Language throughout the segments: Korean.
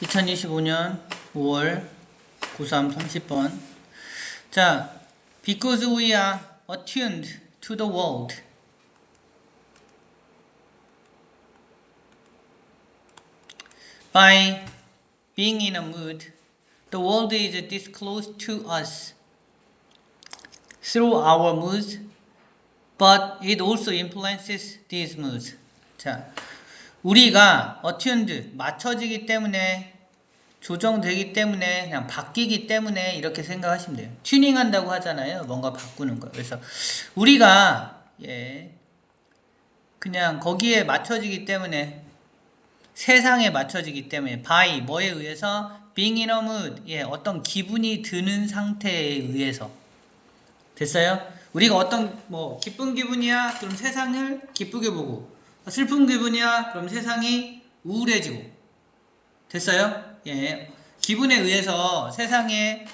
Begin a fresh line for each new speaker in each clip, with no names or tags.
2025년 5월 93 30번. 자, because we are attuned to the world. By being in a mood, the world is disclosed to us through our moods, but it also influences these moods. 자, 우리가 attuned 맞춰지기 때문에 조정되기 때문에 그냥 바뀌기 때문에 이렇게 생각하시면 돼요. 튜닝한다고 하잖아요. 뭔가 바꾸는 거. 그래서 우리가 예 그냥 거기에 맞춰지기 때문에 세상에 맞춰지기 때문에 by 뭐에 의해서 being in a mood 예 어떤 기분이 드는 상태에 의해서 됐어요? 우리가 어떤 뭐 기쁜 기분이야 그럼 세상을 기쁘게 보고 슬픈 기분이야 그럼 세상이 우울해지고 됐어요? 예 기분에 의해서 세상에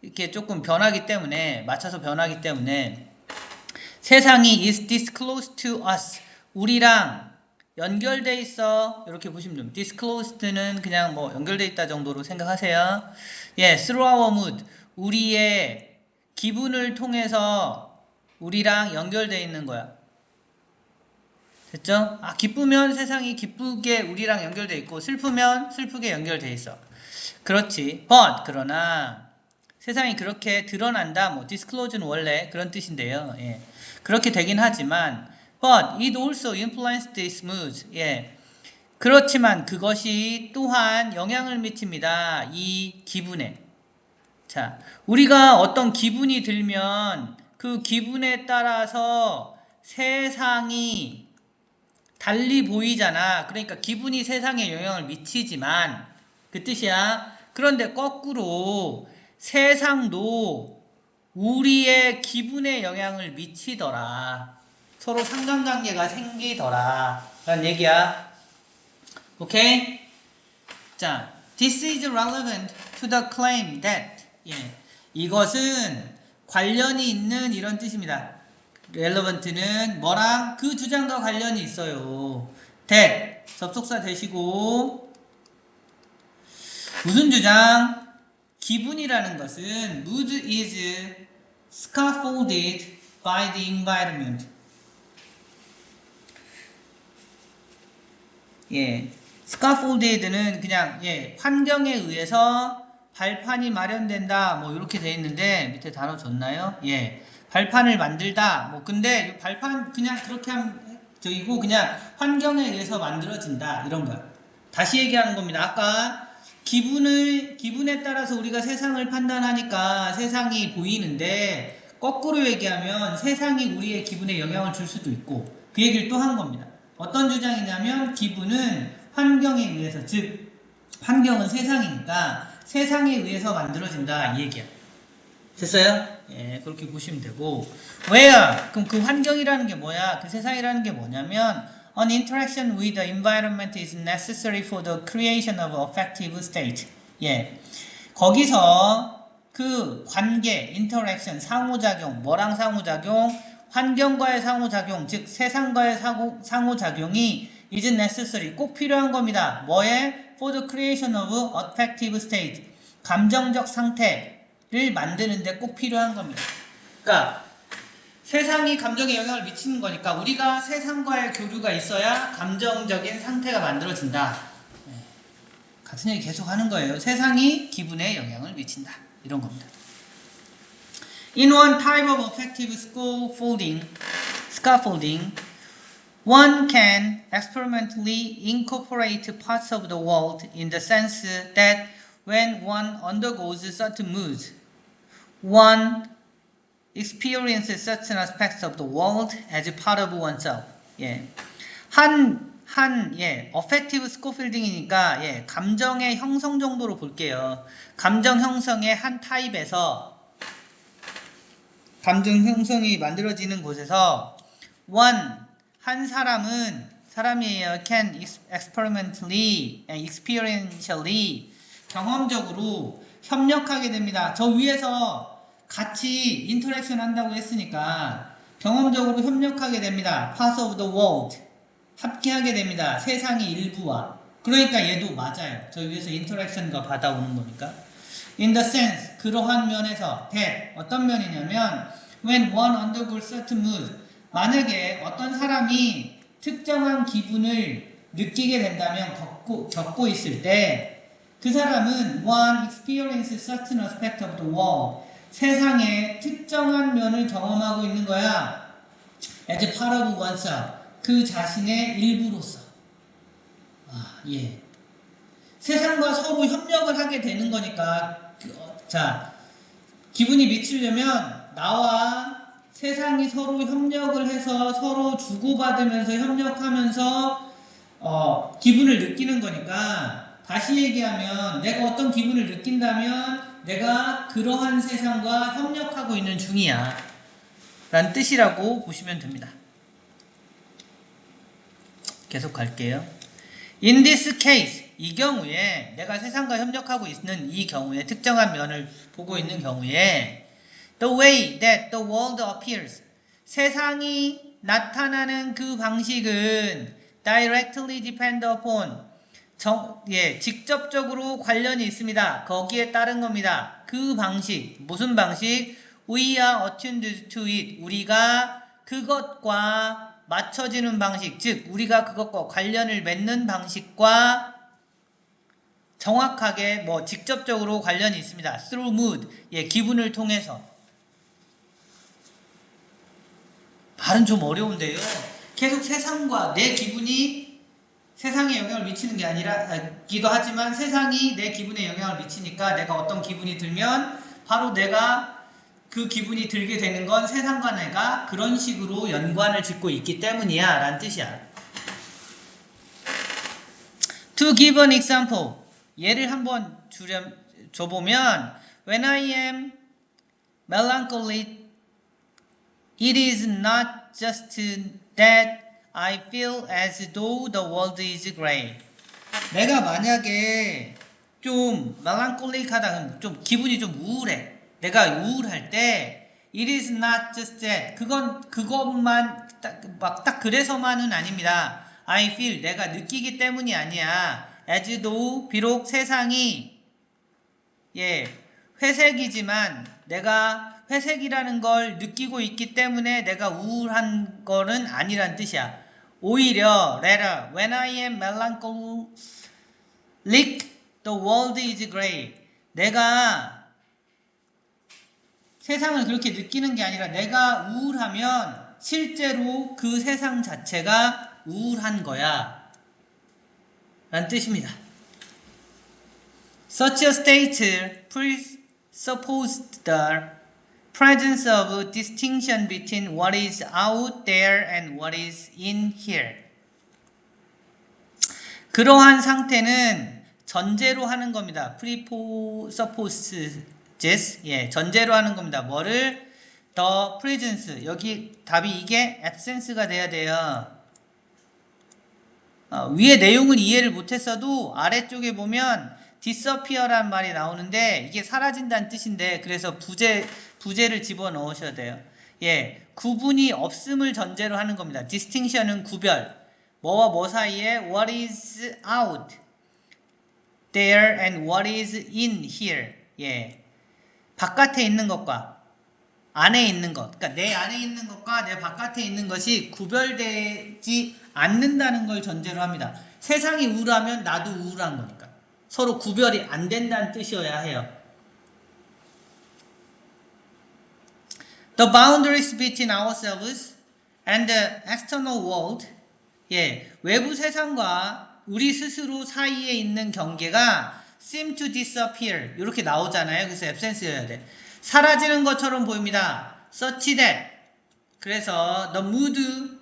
이렇게 조금 변하기 때문에 맞춰서 변하기 때문에 세상이 is disclosed to us 우리랑 연결돼 있어 이렇게 보시면 됩니다. disclosed는 그냥 뭐 연결돼 있다 정도로 생각하세요. 예, through our mood 우리의 기분을 통해서 우리랑 연결돼 있는 거야. 됐죠? 아, 기쁘면 세상이 기쁘게 우리랑 연결돼 있고 슬프면 슬프게 연결돼 있어. 그렇지. but 그러나 세상이 그렇게 드러난다. 뭐 disclose는 원래 그런 뜻인데요. 예. 그렇게 되긴 하지만 but it also influenced this mood. 예. 그렇지만 그것이 또한 영향을 미칩니다. 이 기분에. 자, 우리가 어떤 기분이 들면 그 기분에 따라서 세상이 달리 보이잖아. 그러니까 기분이 세상에 영향을 미치지만 그 뜻이야. 그런데 거꾸로 세상도 우리의 기분에 영향을 미치더라. 서로 상관관계가 생기더라. 라는 얘기야. 오케이? 자, this is relevant to the claim that 예, 이것은 관련이 있는 이런 뜻입니다. Relevant는 뭐랑 그 주장과 관련이 있어요. that 접속사 대시고 무슨 주장? 기분이라는 것은 mood is scaffolded by the environment. 예, scaffolded는 그냥 예, 환경에 의해서 발판이 마련된다 뭐 이렇게 돼 있는데 밑에 단어 줬나요? 예. 발판을 만들다 뭐 근데 이 발판 그냥 그렇게 하면 저기고 그냥 환경에 의해서 만들어진다 이런 거야. 다시 얘기하는 겁니다. 아까 기분을 기분에 따라서 우리가 세상을 판단하니까 세상이 보이는데 거꾸로 얘기하면 세상이 우리의 기분에 영향을 줄 수도 있고 그 얘기를 또 한 겁니다. 어떤 주장이냐면 기분은 환경에 의해서 즉 환경은 세상이니까 세상에 의해서 만들어진다 이 얘기야. 됐어요? 예, 그렇게 보시면 되고 where 그럼 그 환경이라는 게 뭐야? 그 세상이라는 게 뭐냐면 an interaction with the environment is necessary for the creation of affective state. 예. 거기서 그 관계, interaction, 상호작용, 뭐랑 상호작용? 환경과의 상호작용, 즉 세상과의 상호, 상호작용이 is necessary, 꼭 필요한 겁니다. 뭐에? for the creation of affective state. 감정적 상태 를 만드는데 꼭 필요한 겁니다. 그러니까 세상이 감정에 영향을 미치는 거니까 우리가 세상과의 교류가 있어야 감정적인 상태가 만들어진다. 네. 같은 얘기 계속 하는 거예요. 세상이 기분에 영향을 미친다. 이런 겁니다. In one type of effective scaffolding, scaffolding, one can experimentally incorporate parts of the world in the sense that when one undergoes certain moods, one experiences certain aspects of the world as part of oneself. 예. 한, 한, 예, affective scaffolding이니까, 예, 감정의 형성 정도로 볼게요. 감정 형성의 한 타입에서, 감정 형성이 만들어지는 곳에서, one, 한 사람은, 사람이에요. can experimentally, experientially, 경험적으로 협력하게 됩니다. 저 위에서 같이 인터랙션 한다고 했으니까 경험적으로 협력하게 됩니다. Part of the world. 함께하게 됩니다. 세상의 일부와. 그러니까 얘도 맞아요. 저 위에서 인터랙션과 받아오는 거니까. In the sense, 그러한 면에서 that 어떤 면이냐면 when one undergoes certain mood 만약에 어떤 사람이 특정한 기분을 느끼게 된다면 겪고, 겪고 있을 때 그 사람은 one experiences certain aspect of the world. 세상의 특정한 면을 경험하고 있는 거야. as a part of oneself. 그 자신의 일부로서. 아, 예. 세상과 서로 협력을 하게 되는 거니까. 그, 어, 자 기분이 미치려면 나와 세상이 서로 협력을 해서 서로 주고받으면서 협력하면서 어, 기분을 느끼는 거니까 다시 얘기하면 내가 어떤 기분을 느낀다면 내가 그러한 세상과 협력하고 있는 중이야 라는 뜻이라고 보시면 됩니다. 계속 갈게요. In this case, 이 경우에 내가 세상과 협력하고 있는 이 경우에 특정한 면을 보고 있는 경우에 the way that the world appears 세상이 나타나는 그 방식은 directly depend upon 정, 예, 직접적으로 관련이 있습니다. 거기에 따른 겁니다. 그 방식, 무슨 방식? We are attuned to it. 우리가 그것과 맞춰지는 방식, 즉, 우리가 그것과 관련을 맺는 방식과 정확하게 뭐 직접적으로 관련이 있습니다. through mood, 예, 기분을 통해서. 발은 좀 어려운데요. 계속 세상과 내 기분이 세상에 영향을 미치는 게 아니라 기도 하지만 세상이 내 기분에 영향을 미치니까 내가 어떤 기분이 들면 바로 내가 그 기분이 들게 되는 건 세상과 내가 그런 식으로 연관을 짓고 있기 때문이야 라는 뜻이야. To give an example. 예를 한번 주렴, 줘보면 When I am melancholic, it is not just that I feel as though the world is gray. 내가 만약에 좀 멜랑콜릭하다, 좀 기분이 좀 우울해. 내가 우울할 때 it is not just that. 그건 그것만 막 딱 그래서만은 아닙니다. I feel 내가 느끼기 때문이 아니야. as though 비록 세상이 예 회색이지만 내가 회색이라는 걸 느끼고 있기 때문에 내가 우울한 거는 아니란 뜻이야. 오히려 rather when I am melancholic the world is gray. 내가 세상을 그렇게 느끼는 게 아니라 내가 우울하면 실제로 그 세상 자체가 우울한 거야. 라는 뜻입니다. Such a state presupposed the presence of distinction between what is out there and what is in here. 그러한 상태는 전제로 하는 겁니다. presupposes, 예, 전제로 하는 겁니다. 뭐를? the presence. 여기 답이 이게 absence가 돼야 돼요. 어, 위에 내용은 이해를 못했어도 아래쪽에 보면 disappear란 말이 나오는데 이게 사라진다는 뜻인데 그래서 부재 부재를 집어 넣으셔야 돼요. 예, 구분이 없음을 전제로 하는 겁니다. distinction은 구별. 뭐와 뭐 사이에 what is out there and what is in here. 예. 바깥에 있는 것과 안에 있는 것. 그러니까 내 안에 있는 것과 내 바깥에 있는 것이 구별되지 않는다는 걸 전제로 합니다. 세상이 우울하면 나도 우울한 거니까. 서로 구별이 안 된다는 뜻이어야 해요. The boundaries between ourselves and the external world, 예, 외부 세상과 우리 스스로 사이에 있는 경계가 seem to disappear 이렇게 나오잖아요. 그래서 absence여야 돼. 사라지는 것처럼 보입니다. such that 그래서 the mood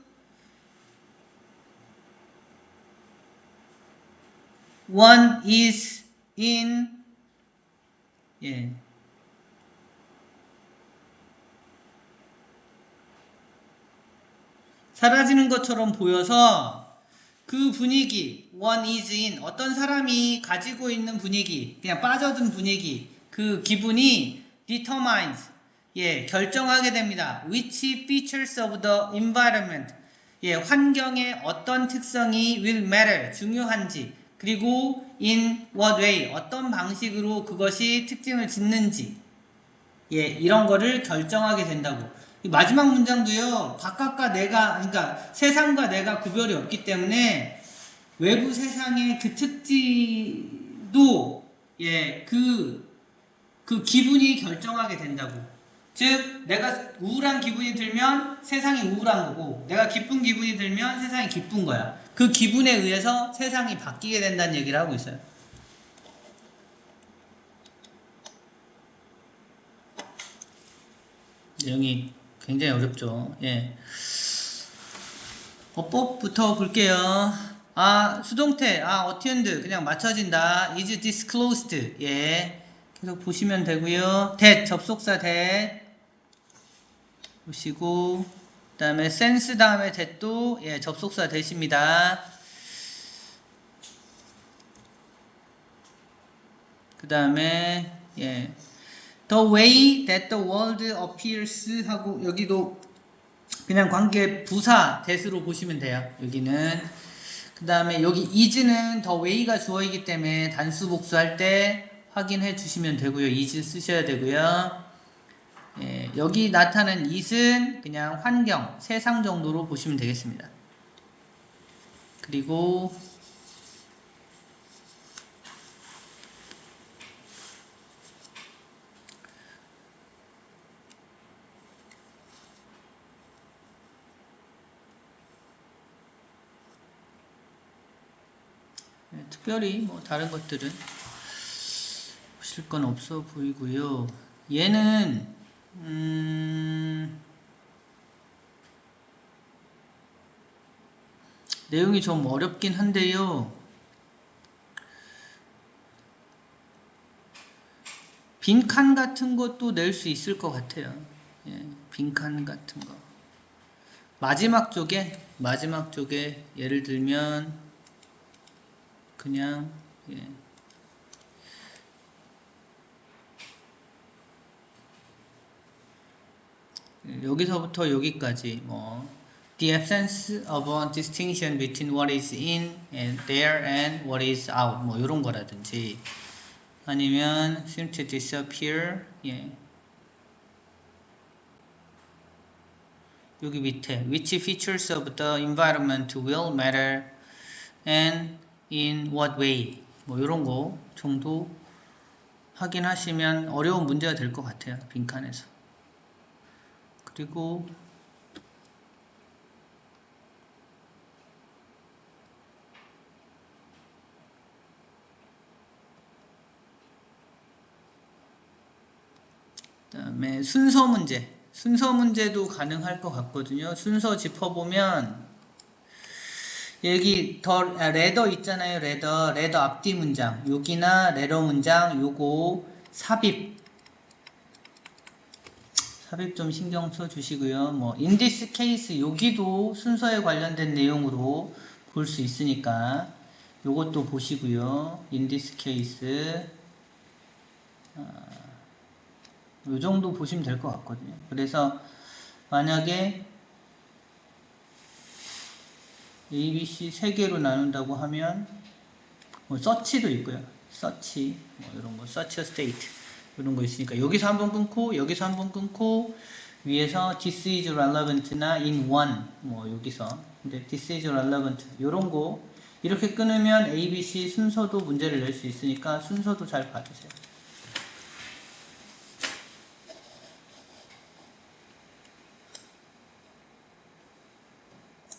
one is in 예. 사라지는 것처럼 보여서 그 분위기, one is in, 어떤 사람이 가지고 있는 분위기, 그냥 빠져든 분위기, 그 기분이 determines, 예, 결정하게 됩니다. which features of the environment, 예, 환경의 어떤 특성이 will matter, 중요한지, 그리고 in what way 어떤 방식으로 그것이 특징을 짓는지 예 이런 거를 결정하게 된다고. 이 마지막 문장도요 바깥과 내가 그러니까 세상과 내가 구별이 없기 때문에 외부 세상의 그 특징도 예그 그 기분이 결정하게 된다고 즉 내가 우울한 기분이 들면 세상이 우울한 거고 내가 기쁜 기분이 들면 세상이 기쁜 거야. 그 기분에 의해서 세상이 바뀌게 된다는 얘기를 하고 있어요. 내용이 굉장히 어렵죠. 예. 어법부터 볼게요. 아 수동태. 아 어티언드. 그냥 맞춰진다. is disclosed. 예. 계속 보시면 되고요. that 접속사 that 보시고 그 다음에 sense 다음에 that도 예 접속사 that입니다. 그 다음에 예. The way that the world appears 하고 여기도 그냥 관계 부사 that으로 보시면 돼요 여기는. 그 다음에 여기 is는 the way가 주어이기 때문에 단수 복수할 때 확인해 주시면 되고요. is 쓰셔야 되고요 예, 여기 나타난 it은 그냥 환경 세상 정도로 보시면 되겠습니다 그리고 네, 특별히 뭐 다른 것들은 보실 건 없어 보이고요. 얘는 음, 내용이 좀 어렵긴 한데요. 빈칸 같은 것도 낼 수 있을 것 같아요. 예, 빈칸 같은 거. 마지막 쪽에 마지막 쪽에 예를 들면 그냥 예. 여기서부터 여기까지 뭐 the absence of a distinction between what is in and there and what is out 뭐 이런 거라든지 아니면 seem to disappear 예. 여기 밑에 which features of the environment will matter and in what way 뭐 이런 거 정도 확인하시면 어려운 문제가 될 것 같아요 빈칸에서 그리고 그다음에 순서 문제. 순서 문제도 가능할 것 같거든요. 순서 짚어보면 여기 더 아, 레더 있잖아요 레더. 레더 앞뒤 문장. 여기나 레러 문장 요거 삽입 삽입 좀 신경 써 주시고요. 뭐 this case 여기도 순서에 관련된 내용으로 볼 수 있으니까 요것도 보시고요. this case 아, 요 정도 보시면 될 것 같거든요. 그래서 만약에 A, B, C 세 개로 나눈다고 하면 뭐 서치도 있고요. 서치 뭐 이런 거 서치 스테이트 이런 거 있으니까 여기서 한 번 끊고 여기서 한 번 끊고 위에서 this is relevant나 in one 뭐 여기서 근데 this is relevant 이런 거 이렇게 끊으면 A, B, C 순서도 문제를 낼 수 있으니까 순서도 잘 봐주세요.